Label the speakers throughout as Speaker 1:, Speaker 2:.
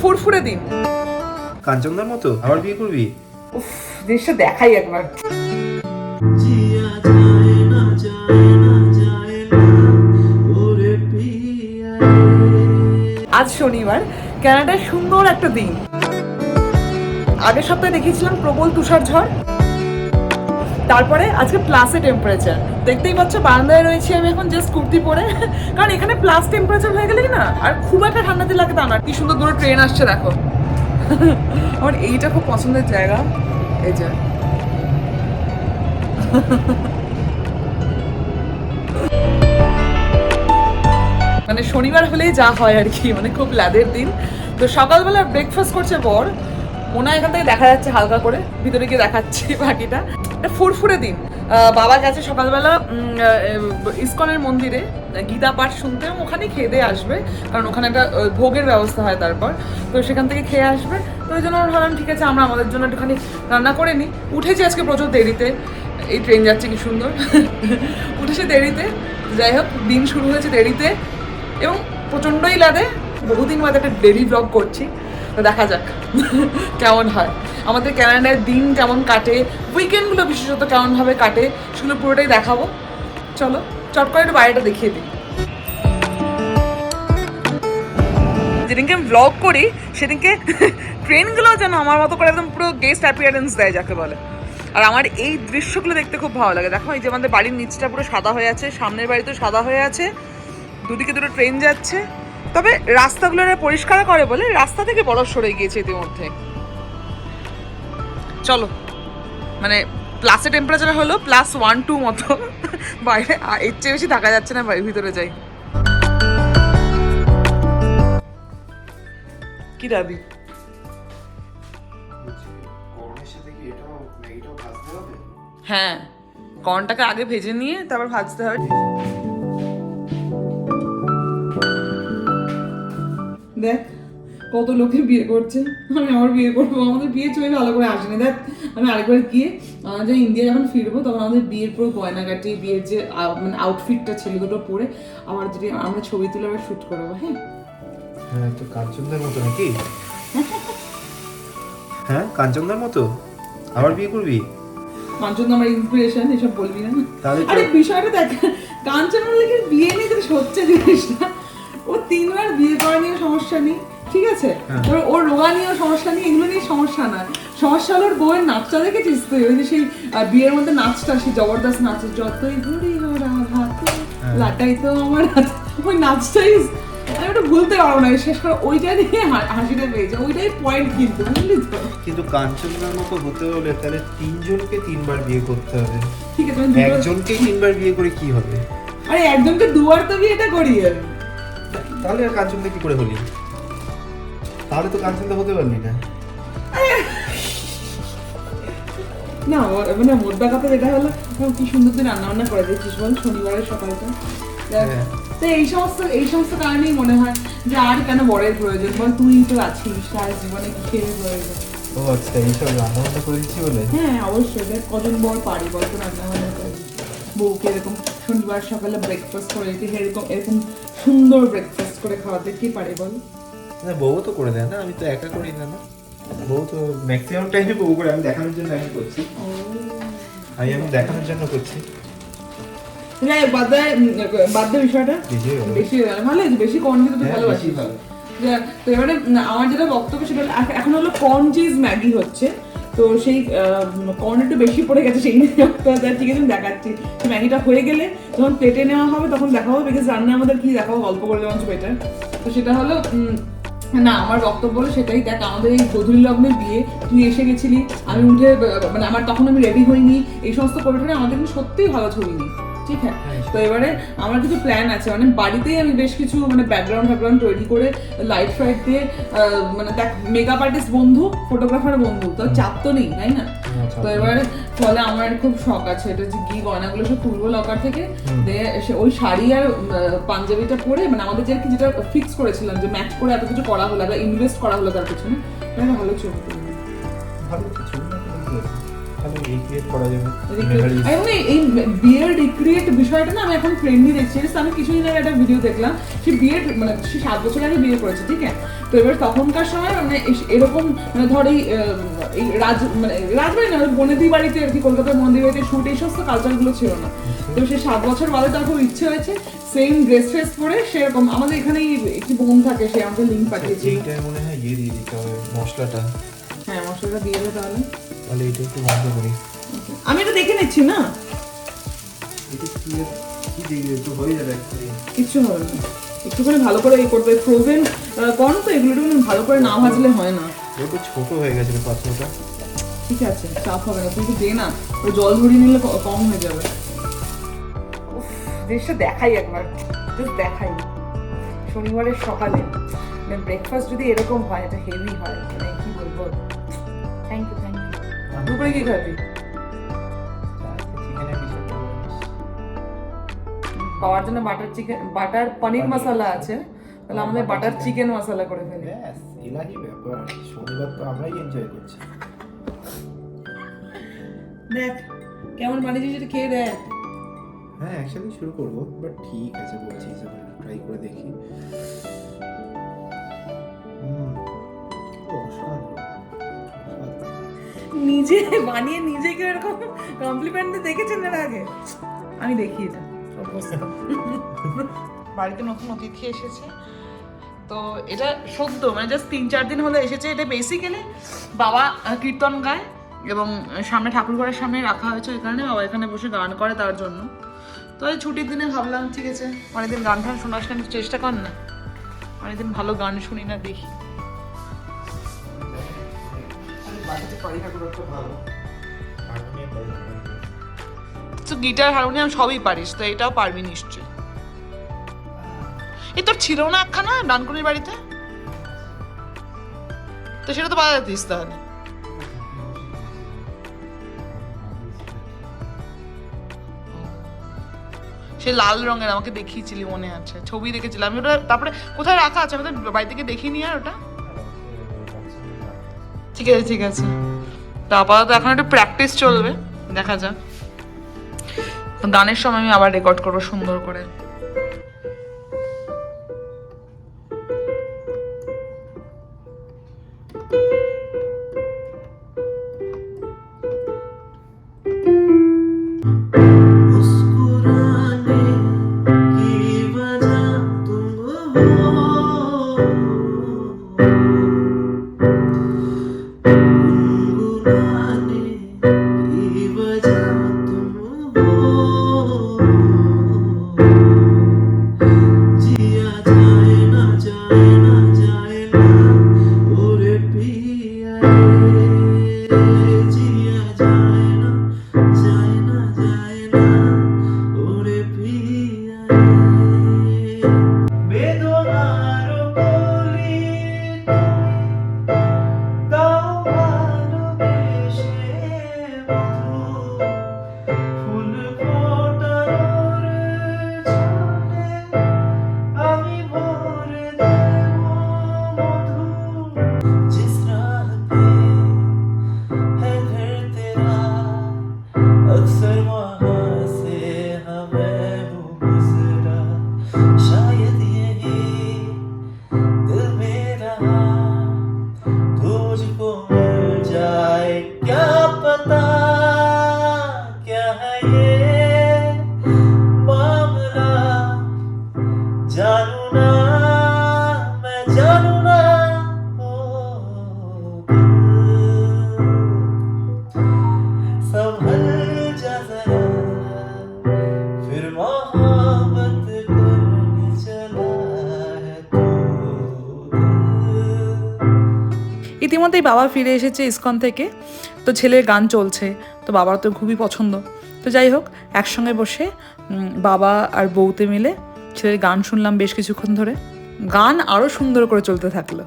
Speaker 1: ফুরফুরে দিন।
Speaker 2: কাঞ্চনদার মতো আবার বিয়ে করবি?
Speaker 1: উফ জিনিসটা দেখাই একবার। আজ শনিবার কানাডার সুন্দর একটা দিন। আগের সপ্তাহে দেখেছিলাম প্রবল তুষার ঝড় তারপরে আজকে প্লাসে টেম্পারেচার দেখতেই পাচ্ছ, বারান্দায় রয়েছি আমি এখন জাস্ট কুর্তি পরে। কারণ এখানে প্লাস টেম্পারেচার হয়ে গেলে না, আর খুব একটা ঠান্ডাতে লাগে তা না। কি সুন্দর দূরে ট্রেন আসছে, দেখো। আমার এইটা খুব পছন্দের জায়গা। এই যে। মানে শনিবার হলেই যা হয় আর কি মানে খুব লাদের দিন। তো সকালবেলা ব্রেকফাস্ট করছে বর। মনে হয় এখান থেকে দেখা যাচ্ছে হালকা করে। ভিতরে গিয়ে দেখাচ্ছি বাকিটা। একটা ফুরফুরে দিন। বাবা গেছে সকালবেলা ইস্কনের মন্দিরে গীতা পাঠ শুনতে ওখানে খেয়ে দিয়ে আসবে, কারণ ওখানে একটা ভোগের ব্যবস্থা হয় তারপর। তো সেখান থেকে খেয়ে আসবে। তো ওই জন্য ভাবলাম, ঠিক আছে, আমরা আমাদের জন্য একটুখানি রান্না করে নিই। উঠেছি আজকে প্রচুর দেরিতে। এই ট্রেন যাচ্ছে কি সুন্দর। উঠেছে দেরিতে। যাই হোক, দিন শুরু হয়েছে দেরিতে। এবং প্রচণ্ডই লাগে বহুদিন বাদে একটা ডেলি ব্লগ করছি। তো দেখা যাক। কেমন হয়। আমাদের ক্যালেন্ডার দিন কেমন কাটে উইকেন্ডগুলো বিশেষত কেমনভাবে কাটে, সেগুলো পুরোটাই দেখাবো। চলো, চট করে একটু বাইরেটা দেখিয়ে দিই। যেদিনকে আমি ব্লগ করি, সেদিনকে ট্রেনগুলো যেন আমার মতো করে একদম পুরো গেস্ট অ্যাপিয়ারেন্স দেয়, যাকে বলে। আর আমার এই দৃশ্যগুলো দেখতে খুব ভালো লাগে। দেখো, এই যে আমাদের বাড়ির নিচটা পুরো সাদা হয়ে আছে, সামনের বাড়িতেও সাদা হয়ে আছে, দুদিকে দুটো ট্রেন যাচ্ছে। তবে রাস্তাগুলো পরিষ্কার করে বলে রাস্তা থেকে বড় সরে গিয়েছে ইতিমধ্যে। চলো মানে প্লাসে টেম্পারেচার হলো প্লাস ওয়ান টু মতো। বাইরে এর চেয়ে বেশি থাকা যাচ্ছে না, বাড়ির ভিতরে যাই। কি দাবি? হ্যাঁ কর্নটাকে আগে ভেজে নিয়ে তারপর ভাজতে হবে। দেখ কত লোকে বিয়ে করছে। আমি আমার বিয়ে করব। আমাদের বিয়ে ছবি ভালো করে আসেনি। দেখ আমি আরেকবার গিয়ে যে ইন্ডিয়া যখন ফিরবো তখন আমাদের বিয়ের পুরো গয়নাগাটি বিয়ের যে মানে আউটফিটটা ছেলে দুটো পরে আবার যদি আমরা ছবি তুলে আবার শ্যুট করব হ্যাঁ?
Speaker 2: হ্যাঁ তো কাঞ্চনদার মতো নাকি? হ্যাঁ কাঞ্চনদার মতো? আবার বিয়ে করবি?
Speaker 1: কাঞ্চন আমার ইন্সপিরেশন এসব বলবি না?
Speaker 2: তাহলে
Speaker 1: আরে বিষয়টা দেখ কাঞ্চন মল্লিকের বিয়ে নিয়ে যেটা হচ্ছে জিনিসটা? ও তিনবার বিয়ে করা নিয়ে সমস্যা নেই ঠিক আছে?
Speaker 2: হ্যাঁ।
Speaker 1: ওর রোগা নিয়েও সমস্যা নেই এগুলো নিয়ে সমস্যা না সমস্যা হলো ওর বউয়ের নাচটা দেখেছিস তুই? ওই যে সেই বিয়ের মধ্যে নাচটা সেই জবরদস্ত নাচ যতই ঘুরি ওরা
Speaker 2: হ্যাঁ।
Speaker 1: লাটাই তো আমার ওই নাচটাই আমি ওটা ভুলতে পারব না। শেষ করে ওইটা নিয়ে হাসিটা পেয়েছে ওইটাই পয়েন্ট কিন্তু বুঝলি তো?
Speaker 2: কিন্তু কাঞ্চনদার মতো হতে হলে তাহলে তিনজনকে তিনবার বিয়ে করতে হবে।
Speaker 1: ঠিক আছে
Speaker 2: একজনকেই তিনবার বিয়ে করে কি হবে?
Speaker 1: আরে একজনকে দুবার তো বিয়েটা করি আমি
Speaker 2: তাহলে আর কাঞ্চনদা কি করে হলি? তাহলে তো কাঞ্চনদা হতে পারলি না।
Speaker 1: না মানে মোদ্দা কথা যেটা হলো ও কি সুন্দর তুই রান্না বান্না করে বল শনিবারের সকালটা?
Speaker 2: হ্যাঁ।
Speaker 1: তো এই সমস্ত এই সমস্ত কারণেই মনে হয় যে আর কেন বরের প্রয়োজন? বল তুই তো আছিস সারা জীবনে কি খেয়ে প্রয়োজন?
Speaker 2: ও আচ্ছা এইসব রান্না বান্না করে দিচ্ছি বলে?
Speaker 1: হ্যাঁ অবশ্যই কজন বর পারি বল তো রান্না বান্না করে। বউকে এরকম শনিবার সকালে ব্রেকফাস্ট করে দিতে এরকম এরকম সুন্দর ব্রেকফাস্ট করে খাওয়াতে কে পারে বল?
Speaker 2: না বউ তো করে দেয় না আমি তো একা করি না না। বউ তো ম্যাক্সিমাম টাইমে বউ করে আমি দেখানোর জন্য আমি করছি। আমি এখন দেখানোর জন্য করছি।
Speaker 1: যাই বাদ দেয় বাদ দে বিষয়টা।
Speaker 2: বেশি হয়ে।
Speaker 1: ভালো বেশি
Speaker 2: ভালো।
Speaker 1: তো এবারে আমার যেটা বক্তব্য সেটা এখন হলো কর্ন চিজ ম্যাগি হচ্ছে। তো সেই কর্ন বেশি পড়ে গেছে, সেই ঠিক আছে দেখাচ্ছি। তো ম্যাগিটা হয়ে গেলে যখন প্লেটে নেওয়া হবে, তখন দেখাবো বিকজ রান্না আমাদের কি দেখাবো, গল্প করে দেওয়া বেটার তো সেটা হলো না, আমার বক্তব্য হলো সেটাই। দেখ, আমাদের এই গধূলি লগ্নের বিয়ে, তুই এসে গেছিলি, আমি উঠে মানে আমার তখন আমি রেডি হইনি, এই সমস্ত করে আমাদের কিন্তু সত্যিই ভালো ছবি নেই। ঠিক আছে? তো এবারে আমার কিছু প্ল্যান আছে। মানে বাড়িতেই আমি বেশ কিছু মানে ব্যাকগ্রাউন্ড ব্যাকগ্রাউন্ড তৈরি করে লাইট ফাইট দিয়ে মানে দেখ মেকআপ আর্টিস্ট বন্ধু ফটোগ্রাফার বন্ধু তো চাপ তো নেই তাই না? তো এবারে ফলে আমার খুব শখ আছে। এটা যে গিয়ে গয়নাগুলো সব তুলবো লকার থেকে দিয়ে ওই শাড়ি আর পাঞ্জাবিটা পরে মানে আমাদের যে যেটা ফিক্স করেছিলাম যে ম্যাচ করে এত কিছু করা হলো ইনভেস্ট করা হলো তার পিছনে ভালো ছবি।
Speaker 2: ভালো
Speaker 1: রিক্রিয়েট করা যাবে।
Speaker 3: আমি। এই বিয়ের রিক্রিয়েট বিষয়টা না আমি এখন দেখছি। আমি কিছুদিন আগে একটা ভিডিও দেখলাম। সে বিয়ের মানে সে সাত বছর আগে বিয়ে করেছে ঠিক আছে? তো এবার তখনকার সময় মানে এরকম মানে ধর এই রাজ মানে রাজবাড়ি না বনেদি বাড়িতে আর কি কলকাতার মন্দির বাড়িতে শুট এই সমস্ত কালচারগুলো ছিল না। তো সে সাত বছর বাদে তার খুব ইচ্ছে হয়েছে সেম ড্রেস ফ্রেস পরে সেরকম আমাদের এখানেই একটি বোন থাকে সে আমাকে লিঙ্ক পাঠিয়েছিল।
Speaker 1: এইটায় মনে হয় ইয়ে দিয়ে দিতে হবে মশলাটা।
Speaker 3: হ্যাঁ মশলাটা দিয়ে দেবে তাহলে।
Speaker 1: তাহলে এটা একটু বন্ধ করি।
Speaker 3: আমি এটা দেখে নিচ্ছি না?
Speaker 1: এটা কি কি দেখবে তো হয়ে যাবে।
Speaker 3: কিচ্ছু হবে না। একটুখানি ভালো করে এই ফ্রোজেন কর্ন তো এগুলো একটু ভালো করে না ভাজলে হয় না।
Speaker 1: তো ছোট হয়ে গেছে রে পাত্রটা।
Speaker 3: ঠিক আছে চাপ হবে না দে না। ওই জল ধরিয়ে নিলে কম হয়ে যাবে। জিনিসটা দেখাই একবার জাস্ট দেখাই। শনিবারের সকালে মানে ব্রেকফাস্ট যদি এরকম হয় এটা হেভি হয় মানে কি বলব? থ্যাংক ইউ থ্যাংক ইউ দুপুরে কি খাবি? পাওয়ার জন্য butter chicken butter paneer masala আছে। তাহলে আমাদের বাটার চিকেন মশলা করে ফেলি।
Speaker 1: ইলাহি ব্যাপার। শনিবার তো আমরাই এনজয় করছি।
Speaker 3: দেখ কেমন বানিয়েছিস এটা খেয়ে দেখ।
Speaker 1: হ্যাঁ অ্যাকচুয়ালি শুরু করব বাট ঠিক আছে বলছিস ট্রাই করে দেখি।
Speaker 3: নিজে বানিয়ে নিজেকে এরকম কমপ্লিমেন্ট দেখেছেন এর আগে? আমি দেখি এটা। বাড়িতে নতুন অতিথি এসেছে। তো এটা সদ্য মানে জাস্ট তিন চার দিন হলো এসেছে। এটা বেসিক্যালি বাবা কীর্তন গায় এবং সামনে ঠাকুর ঘরের সামনে রাখা হয়েছে ওই কারণে বাবা এখানে বসে গান করে তার জন্য। তো এই ছুটির দিনে ভাবলাম, ঠিক আছে, অনেকদিন গান টান শোনার চেষ্টা কর না। অনেকদিন ভালো গান শুনি না, দেখি। পারি
Speaker 1: তো ভালো।
Speaker 3: গিটার হারমোনিয়াম সবই পারিস তো এটাও পারবি নিশ্চয়ই। এই তোর ছিল না একখানা ডানকুনির বাড়িতে? তো সেটা তো বাজাতিস তাহলে। সে লাল রঙের আমাকে দেখিয়েছিলি মনে আছে ছবি দেখেছিলাম। আমি ওটা তারপরে কোথায় রাখা আছে? আমি তো বাড়ি থেকে দেখিনি আর ওটা। ঠিক আছে ঠিক আছে। তো আপাতত এখন একটু প্র্যাকটিস চলবে, দেখা যাক। গানের সময় আমি আবার রেকর্ড করব সুন্দর করে। ইতিমধ্যেই বাবা ফিরে এসেছে ইস্কন থেকে। তো ছেলের গান চলছে, তো বাবার তো খুবই পছন্দ। তো যাই হোক, একসঙ্গে বসে বাবা আর বউতে মিলে ছেলের গান শুনলাম বেশ কিছুক্ষণ ধরে। গান আরও সুন্দর করে চলতে থাকল।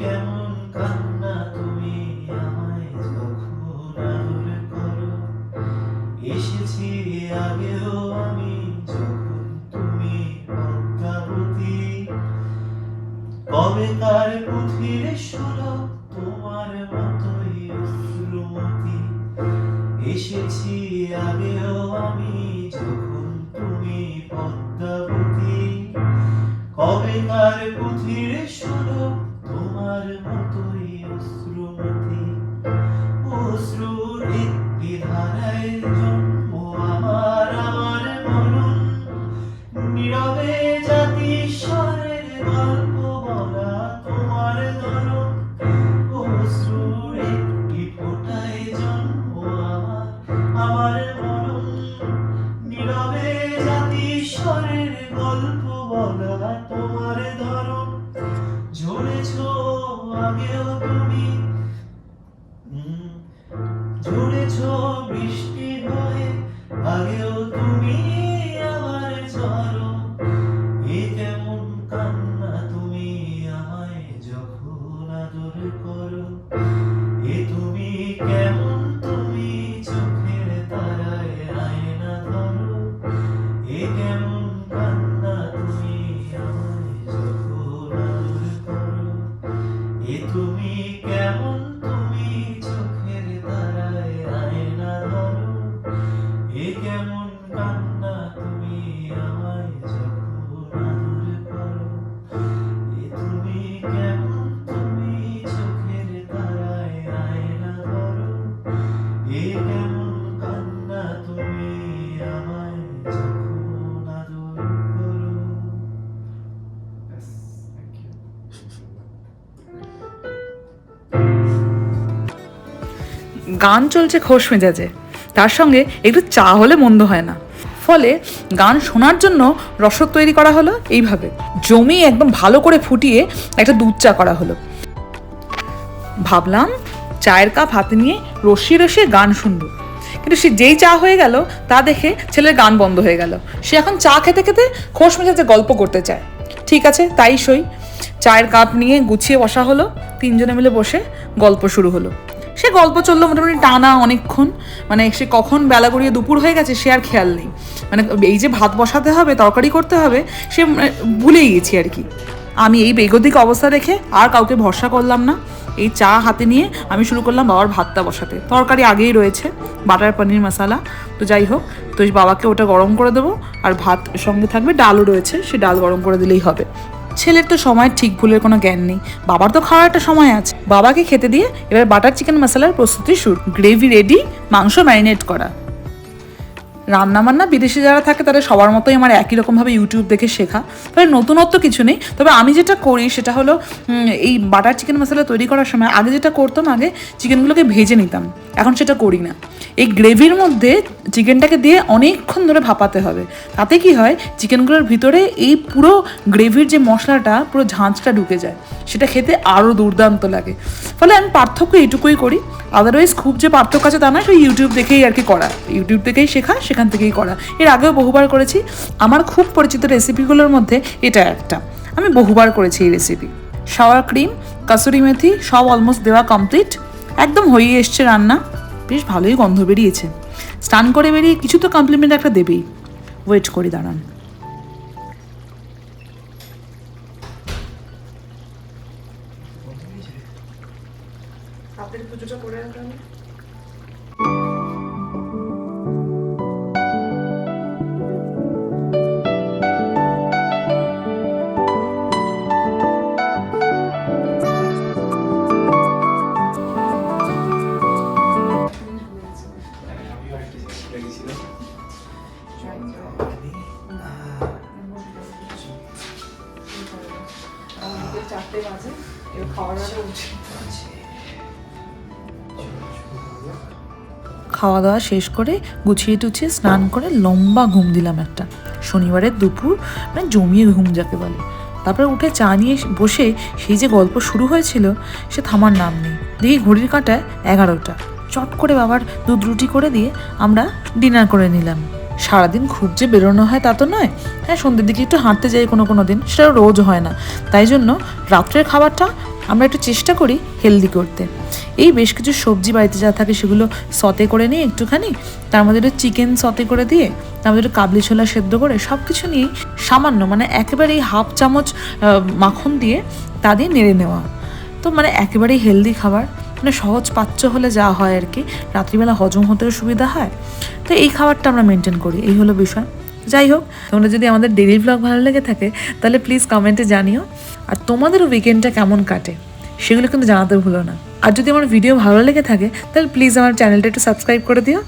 Speaker 4: কেমন কান্না
Speaker 3: তোমার মতোই অশ্রুমতি অশ্রুর
Speaker 1: গান চলছে খোশ মেজাজে। তার সঙ্গে একটু চা হলে মন্দ হয় না। ফলে গান শোনার জন্য রসদ তৈরি করা হলো এইভাবে। জমি একদম ভালো করে ফুটিয়ে একটা দুধ চা করা হলো। ভাবলাম চায়ের কাপ হাতে নিয়ে রসিয়ে রসিয়ে গান শুনব। কিন্তু সে যেই চা হয়ে গেল, তা দেখে ছেলের গান বন্ধ হয়ে গেল। সে এখন চা খেতে খেতে খোশ মেজাজে গল্প করতে চায়। ঠিক আছে, তাই সই। চায়ের কাপ নিয়ে গুছিয়ে বসা হলো। তিনজনে মিলে বসে গল্প শুরু হলো। সে গল্প চলল মোটামুটি টানা অনেকক্ষণ। মানে সে কখন বেলা গড়িয়ে দুপুর হয়ে গেছে সে আর খেয়াল নেই। মানে এই যে ভাত বসাতে হবে, তরকারি করতে হবে, সে মানে ভুলেই গেছি আর কি। আমি এই বেগতিক অবস্থা দেখে আর কাউকে ভরসা করলাম না। এই চা হাতে নিয়ে আমি শুরু করলাম বাবার ভাতটা বসাতে। তরকারি আগেই রয়েছে, বাটার পনির মশালা। তো যাই হোক, তো বাবাকে ওটা গরম করে দেবো আর ভাত সঙ্গে থাকবে ডালও রয়েছে, সে ডাল গরম করে দিলেই হবে। ছেলের তো সময় ঠিক, ভুলের কোনো জ্ঞান নেই। বাবার তো খাওয়ার একটা সময় আছে। বাবাকে খেতে দিয়ে এবার বাটার চিকেন মশলার প্রস্তুতি শুরু। গ্রেভি রেডি মাংস ম্যারিনেট করা। রান্না বান্না বিদেশে যারা থাকে তাদের সবার মতোই আমার একই রকমভাবে ইউটিউব দেখে শেখা। তবে নতুনত্ব কিছু নেই। তবে আমি যেটা করি সেটা হলো এই বাটার চিকেন মশলা তৈরি করার সময় আগে যেটা করতাম, আগে চিকেনগুলোকে ভেজে নিতাম। এখন সেটা করি না। এই গ্রেভির মধ্যে চিকেনটাকে দিয়ে অনেকক্ষণ ধরে ভাপাতে হবে। তাতে কি হয় চিকেনগুলোর ভিতরে এই পুরো গ্রেভির যে মশলাটা, পুরো ঝাঁঝটা ঢুকে যায়। সেটা খেতে আরও দুর্দান্ত লাগে। ফলে আমি পার্থক্য এইটুকুই করি। আদারওয়াইজ খুব যে পার্থক্য আছে তা না সেই ইউটিউব দেখেই আর কি করা। ইউটিউব থেকেই শেখা, সেখান থেকেই করা। এর আগেও বহুবার করেছি। আমার খুব পরিচিত রেসিপিগুলোর মধ্যে এটা একটা। আমি বহুবার করেছি এই recipe sour cream kasuri methi, সব অলমোস্ট দেওয়া কমপ্লিট একদম হয়ে এসছে রান্না। বেশ ভালোই গন্ধ বেরিয়েছে। স্নান করে বেরিয়ে কিছু তো কমপ্লিমেন্ট একটা দেবেই। ওয়েট করি, দাঁড়ান। খাওয়া দাওয়া শেষ করে গুছিয়ে টুছিয়ে স্নান করে লম্বা ঘুম দিলাম একটা। শনিবারের দুপুর মানে জমিয়ে ঘুম যাকে বলে। তারপরে উঠে চা নিয়ে বসে সেই যে গল্প শুরু হয়েছিল, সে থামার নাম নেই। দেখি ঘড়ির কাঁটায় এগারোটা। চট করে বাবার দুধ রুটি করে দিয়ে আমরা ডিনার করে নিলাম। সারাদিন খুব যে বেরোনো হয় তা তো নয়। হ্যাঁ সন্ধ্যের দিকে একটু হাঁটতে যাই কোনো কোনো দিন সেটা রোজ হয় না। তাই জন্য রাত্রের খাবারটা আমরা একটু চেষ্টা করি হেলদি করতে। এই বেশ কিছু সবজি বাড়িতে যা থাকে সেগুলো সতে করে নিয়ে একটুখানি, তার মধ্যে একটু চিকেন সতে করে দিয়ে, তার মধ্যে একটু কাবলি ছোলা সেদ্ধ করে সব কিছু নিয়েই সামান্য মানে একেবারেই হাফ চামচ মাখন দিয়ে তা দিয়ে নেড়ে নেওয়া। তো মানে একেবারেই হেলদি খাবার। মানে সহজ পাচ্য হলে যা হয় আর কি, রাত্রিবেলা হজম হতেও সুবিধা হয়। তো এই খাবারটা আমরা মেনটেন করি, এই হলো বিষয়। যাই হোক, তোমরা যদি আমাদের ডেলি ব্লগ ভালো লেগে থাকে, তাহলে প্লিজ কমেন্টে জানিও। আর তোমাদের উইকেন্ডটা কেমন কাটে, সেগুলো কিন্তু জানাতে ভুলো না। আর যদি আমার ভিডিও ভালো লেগে থাকে, তাহলে প্লিজ আমার চ্যানেলটা একটু সাবস্ক্রাইব করে দিও।